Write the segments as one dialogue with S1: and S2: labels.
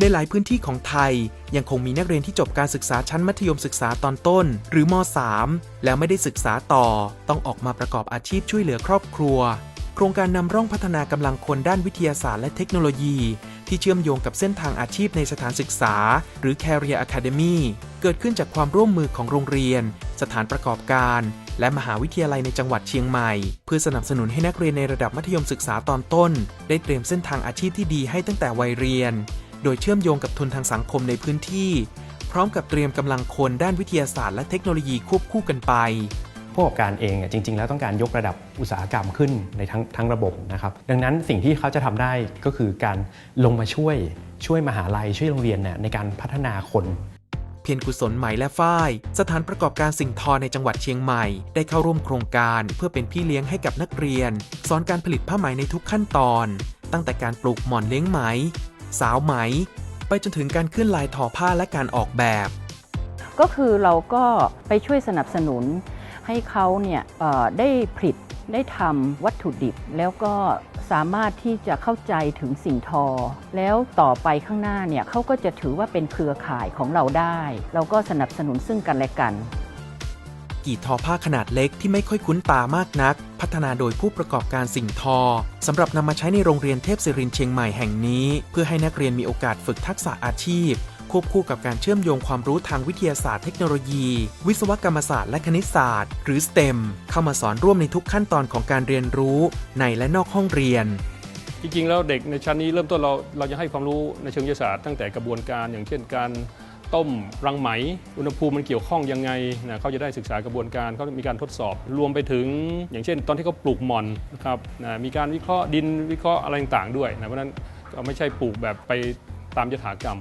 S1: ในหลายพื้นที่ของไทย ยังคงมีนักเรียนที่จบการศึกษาชั้นมัธยมศึกษาตอนต้น หรือม .3 แล้วไม่ได้ศึกษาต่อ ต้องออกมาประกอบอาชีพช่วยเหลือครอบครัว โครงการนำร่องพัฒนากำลังคนด้านวิทยาศาสตร์และเทคโนโลยี ที่เชื่อมโยงกับเส้นทางอาชีพในสถานศึกษา หรือ Career Academy เกิดขึ้นจากความร่วมมือของโรงเรียน สถานประกอบการและมหาวิทยาลัยในจังหวัดเชียงใหม่ เพื่อสนับสนุนให้นักเรียนในระดับมัธยมศึกษาตอนต้น ได้เตรียมเส้นทางอาชีพที่ดีให้ตั้งแต่วัยเรียน โดยเชื่อมโยงกับทุนทางสังคมในพื้นที่ พร้อมกับเตรียมกำลังคนด้านวิทยาศาสตร์และเทคโนโลยีควบคู่กันไป
S2: ผู้ประกอบการเองเนี่ยจริง ๆ แล้วต้องการยกระดับอุตสาหกรรมขึ้นในทั้งทั้งระบบนะครับ ดังนั้นสิ่งที่เขาจะทำได้ก็คือการลงมาช่วยช่วยมหาลัยช่วยโรงเรียนเนี่ยในการพัฒนาคน
S1: เพียรกุศลไหมและฝ้าย สถานประกอบการสิ่งทอในจังหวัดเชียงใหม่ ได้เข้าร่วมโครงการ เพื่อเป็นพี่เลี้ยงให้กับนักเรียน สอนการผลิตผ้าไหมในทุกขั้นตอน ตั้งแต่การปลูกหม่อนเลี้ยงไหม สาวไหม ไปจนถึงการขึ้นลายทอผ้าและการออกแบบ
S3: ก็คือเราก็ไปช่วยสนับสนุนให้เขาเนี่ยได้ผลิตได้ทำวัตถุดิบ แล้วก็สามารถที่จะเข้าใจถึงสิ่งทอ แล้วต่อไปข้างหน้าเนี่ยเขาก็จะถือว่าเป็นเครือข่ายของเราได้ เราก็สนับสนุนซึ่งกันและกัน
S1: กี่ทอผ้าขนาดเล็กที่ไม่ค่อยคุ้นตามากนัก พัฒนาโดยผู้ประกอบการสิ่งทอสำหรับนำมาใช้ในโรงเรียนเทพศิรินเชียงใหม่แห่งนี้ เพื่อให้นักเรียนมีโอกาสฝึกทักษะอาชีพ ควบคู่กับการเชื่อมโยงความรู้ทางวิทยาศาสตร์เทคโนโลยี วิศวกรรมศาสตร์และคณิตศาสตร์ หรือ STEM เข้ามาสอนร่วมในทุกขั้นตอนของการเรียนรู้ ในและนอกห้องเรียน
S4: จริงๆแล้วเด็กในชั้นนี้เริ่มต้นเราเราจะให้ความรู้ในเชิงวิทยาศาสตร์ตั้งแต่กระบวนการอย่างเช่นการ ต้มรังไหม อุณหภูมิมันเกี่ยวข้องยังไงนะเขาจะได้ศึกษากระบวนการเขามีการทดสอบ รวมไปถึงอย่างเช่น ตอนที่เขาปลูกหม่อนนะครับนะมีการวิเคราะห์ดินวิเคราะห์อะไรต่างๆด้วยนะเพราะนั้นก็ไม่ใช่ปลูกแบบไปตามยถากรรม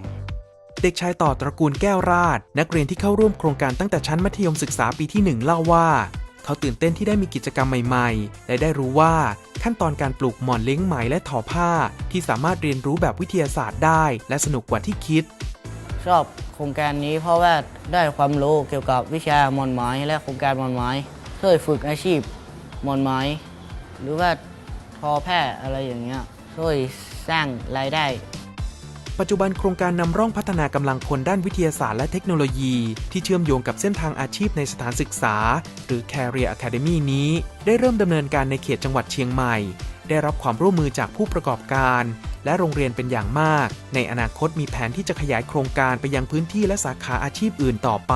S1: เด็กชายต่อตระกูลแก้วราช นักเรียนที่เข้าร่วมโครงการตั้งแต่ชั้นมัธยมศึกษาปีที่หนึ่งเล่าว่า เขาตื่นเต้นที่ได้มีกิจกรรมใหม่ๆ และได้รู้ว่าขั้นตอนการปลูกหมอนเลี้ยงไหมและทอผ้า ที่สามารถเรียนรู้แบบวิทยาศาสตร์ได้ และสนุกกว่าที่คิด
S5: ชอบ โครงการนี้เพราะว่าได้ความรู้เกี่ยวกับวิชามอนไม้และโครงการมอนไม้เคยฝึกอาชีพมอนไม้ หรือว่าทอแพร่อะไรอย่างเงี้ยช่วยสร้างรายได้
S1: ปัจจุบันโครงการนำร่องพัฒนากำลังคนด้านวิทยาศาสตร์และเทคโนโลยี ที่เชื่อมโยงกับเส้นทางอาชีพในสถานศึกษา หรือ Career Academy นี้ ได้เริ่มดำเนินการในเขตจังหวัดเชียงใหม่ ได้รับความร่วมมือจากผู้ประกอบการ และโรงเรียนเป็นอย่างมาก ในอนาคตมีแผนที่จะขยายโครงการไปยังพื้นที่และสาขาอาชีพอื่นต่อไป